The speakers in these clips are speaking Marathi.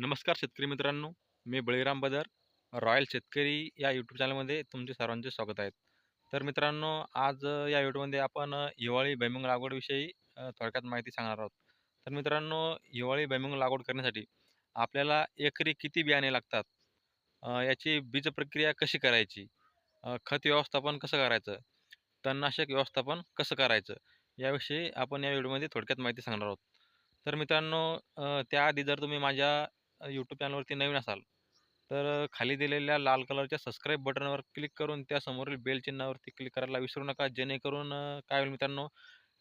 नमस्कार शेतकरी मित्रांनो मी बळीराम बदर रॉयल शेतकरी या यूट्यूब चॅनलमध्ये तुमचे सर्वांचे स्वागत आहे. तर मित्रांनो आज या व्हिडिओमध्ये आपण हिवाळी भैमुंग लागवडविषयी थोडक्यात माहिती सांगणार आहोत. तर मित्रांनो हिवाळी भैमुंग लागवड करण्यासाठी आपल्याला एकरी किती बियाणे लागतात? याची बीज प्रक्रिया कशी करायची? खत व्यवस्थापन कसं करायचं? तणनाशक व्यवस्थापन कसं करायचं? याविषयी आपण या व्हिडिओमध्ये थोडक्यात माहिती सांगणार आहोत. तर मित्रांनो त्याआधी जर तुम्ही माझ्या यूट्यूब चॅनलवरती नवीन असाल तर खाली दिलेल्या लाल कलरच्या सबस्क्राईब बटनवर क्लिक करून त्या समोरील बेल चिन्हावरती क्लिक करायला विसरू नका. जेणेकरून काय होईल मित्रांनो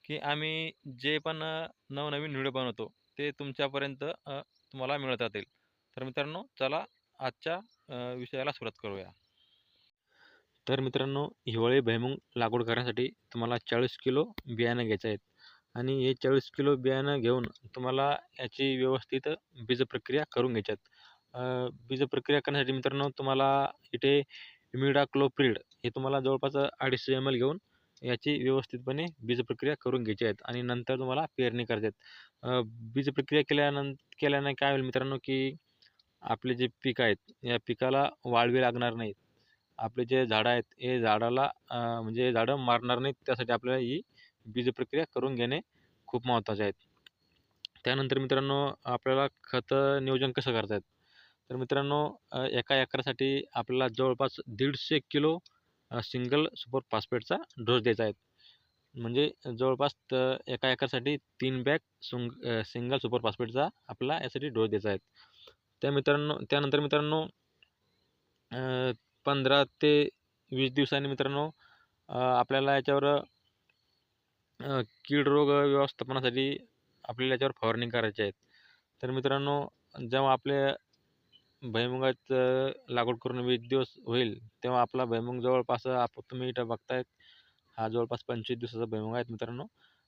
की आम्ही जे पण नवनवीन व्हिडिओ बनवतो ते तुमच्यापर्यंत तुम्हाला मिळत जातील तर मित्रांनो चला आजच्या विषयाला सुरुवात करूया. तर मित्रांनो हिवाळी भैमुंग लागवड करण्यासाठी तुम्हाला चाळीस किलो बियाणं घ्यायचं आहेत. आणि हे चाळीस किलो बियाणं घेऊन तुम्हाला याची व्यवस्थित बीजप्रक्रिया करून घ्यायच्यात. बीजप्रक्रिया करण्यासाठी मित्रांनो तुम्हाला इथे इमिडाक्लोप्रिड हे तुम्हाला जवळपास अडीचशे एम एल घेऊन याची व्यवस्थितपणे बीजप्रक्रिया करून घ्यायची आहेत आणि नंतर तुम्हाला पेरणी करायची आहेत बीजप्रक्रिया केल्यानं केल्याने काय होईल मित्रांनो की आपले जे पीक आहेत या पिकाला वाळवी लागणार नाहीत. आपले जे झाडं आहेत हे झाडाला म्हणजे झाडं मारणार नाहीत त्यासाठी आपल्याला ही बीजप्रक्रिया करून घेणे खूप महत्त्वाचे आहेत. त्यानंतर मित्रांनो आपल्याला खतं नियोजन कसं करतात तर मित्रांनो एका एकरासाठी आपल्याला जवळपास दीडशे किलो सिंगल सुपर फॉस्फेटचा डोस द्यायचा आहे. म्हणजे जवळपास त एका एकरसाठी तीन बॅग सुंग सिंगल सुपर फॉस्फेटचा आपला यासाठी डोस द्यायचा आहे. त्या मित्रांनो त्यानंतर मित्रांनो पंधरा ते वीस दिवसांनी मित्रांनो आपल्याला याच्यावर कीड रोग व्यवस्थापनासाठी आपल्याला याच्यावर फवारणी करायची आहेत. तर मित्रांनो जेव्हा आपल्या भुईमुगाचं लागवड करून वीस दिवस होईल तेव्हा आपला भुईमुग जवळपास आप तुम्ही इथं बघतायत हा जवळपास पंचवीस दिवसाचा भुईमुग आहे मित्रांनो.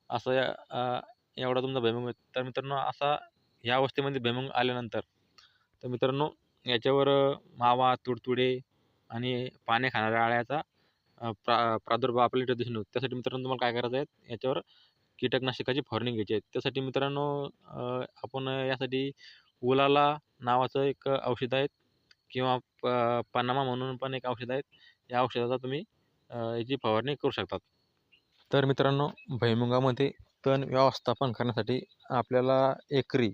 असं या एवढा तुमचा भुईमुग आहे. तर मित्रांनो असा ह्या अवस्थेमध्ये भुईमुग आल्यानंतर तर मित्रांनो याच्यावर मावा तुडतुडे आणि पाने खाणाऱ्या अळ्याचा प्रा प्रादुर्भाव आपल्या इथं दिसून त्यासाठी मित्रांनो तुम्हाला काय करायचं आहे याच्यावर कीटकनाशकाची फवारणी घ्यायची आहे. त्यासाठी मित्रांनो आपण यासाठी उलाला नावाचं एक औषध आहे किंवा प पनामा म्हणून पण एक औषध आहे. या औषधाचा तुम्ही याची फवारणी करू शकतात. तर मित्रांनो भैमुंगामध्ये तण व्यवस्थापन करण्यासाठी आपल्याला एकरी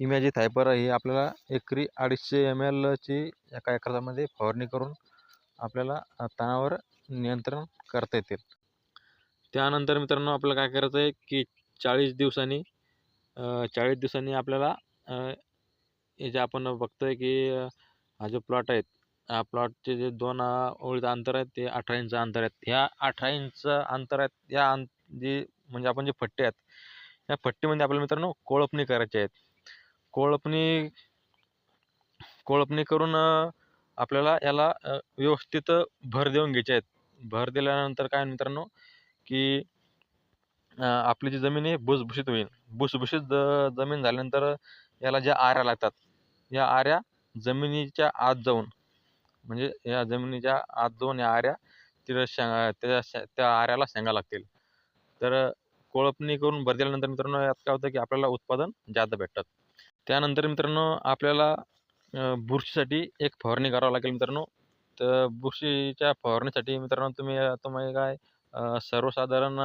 इमॅजी थायपर ही आपल्याला एकरी अडीचशे एम एलची एका एकरामध्ये फवारणी करून आपल्याला अ, तणावर नियंत्रण करता येते त्यानंतर मित्रांनो आपल्याला काय करायचं आहे की चाळीस दिवसांनी चाळीस दिवसांनी आपल्याला हे जे आपण बघतो आहे की हा जो प्लॉट आहेत हा प्लॉटचे जे दोन ओळीचं अंतर आहेत ते अठरा इंच अंतर आहेत ह्या अठरा इंच अंतर आहेत या अं जे म्हणजे आपण जे फट्टे आहेत या फट्टीमध्ये आपल्याला मित्रांनो कोळपणी करायची आहेत. कोळपणी कोळपणी करून आपल्याला याला अ, व्यवस्थित भर देऊन घ्यायचे आहेत. भर दिल्यानंतर काय मित्रांनो की अ, आपली जी जमीन आहे भुसभुशीत होईल. भुसभुशीत ज जमीन झाल्यानंतर याला ज्या आऱ्या लागतात या आऱ्या जमिनीच्या आत जाऊन म्हणजे या जमिनीच्या आत जाऊन या आऱ्या तिथं शेंगा त्या शे त्या आऱ्याला शेंगा लागतील. तर कोळपणी करून भर दिल्यानंतर मित्रांनो यात काय होतं की आपल्याला उत्पादन जास्त भेटतात. त्यानंतर मित्रांनो आपल्याला बुरशीसाठी एक फवारणी करावं लागेल मित्रांनो. तर बुरशीच्या फवारणीसाठी मित्रांनो तुम्ही तुम्हाला तुम्ही काय सर्वसाधारण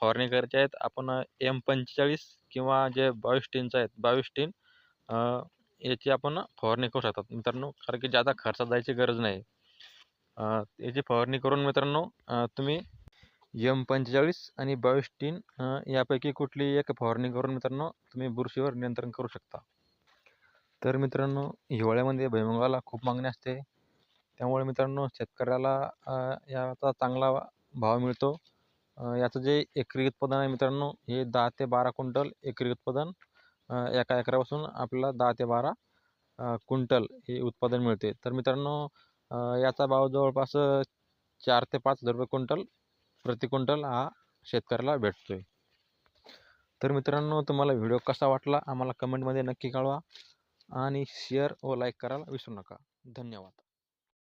फवारणी करायची आहेत. आपण एम पंचेचाळीस किंवा जे बावीस टीनचं आहेत बावीस टीन याची आपण फवारणी करू शकतात मित्रांनो. कारण की जादा खर्चात जायची गरज नाही. याची फवारणी करून मित्रांनो तुम्ही एम पंचेचाळीस आणि बावीस टीन यापैकी कुठली एक फवारणी करून मित्रांनो तुम्ही बुरशीवर नियंत्रण करू शकता. तर मित्रांनो हिवाळ्यामध्ये भुईमुगाला खूप मागणी असते. त्यामुळे मित्रांनो शेतकऱ्याला याचा चांगला भाव मिळतो. याचं जे एकरी उत्पादन आहे मित्रांनो हे दहा ते बारा क्विंटल एकरी उत्पादन एका एकरापासून आपल्याला दहा ते बारा क्विंटल हे उत्पादन मिळते. तर मित्रांनो याचा भाव जवळपास चार ते पाच हजार रुपये क्विंटल प्रति क्विंटल हा शेतकऱ्याला भेटतो आहे तर मित्रांनो तुम्हाला व्हिडिओ कसा वाटला? आम्हाला कमेंटमध्ये नक्की कळवा. आणि शेअर व लाईक करायला विसरू नका. धन्यवाद.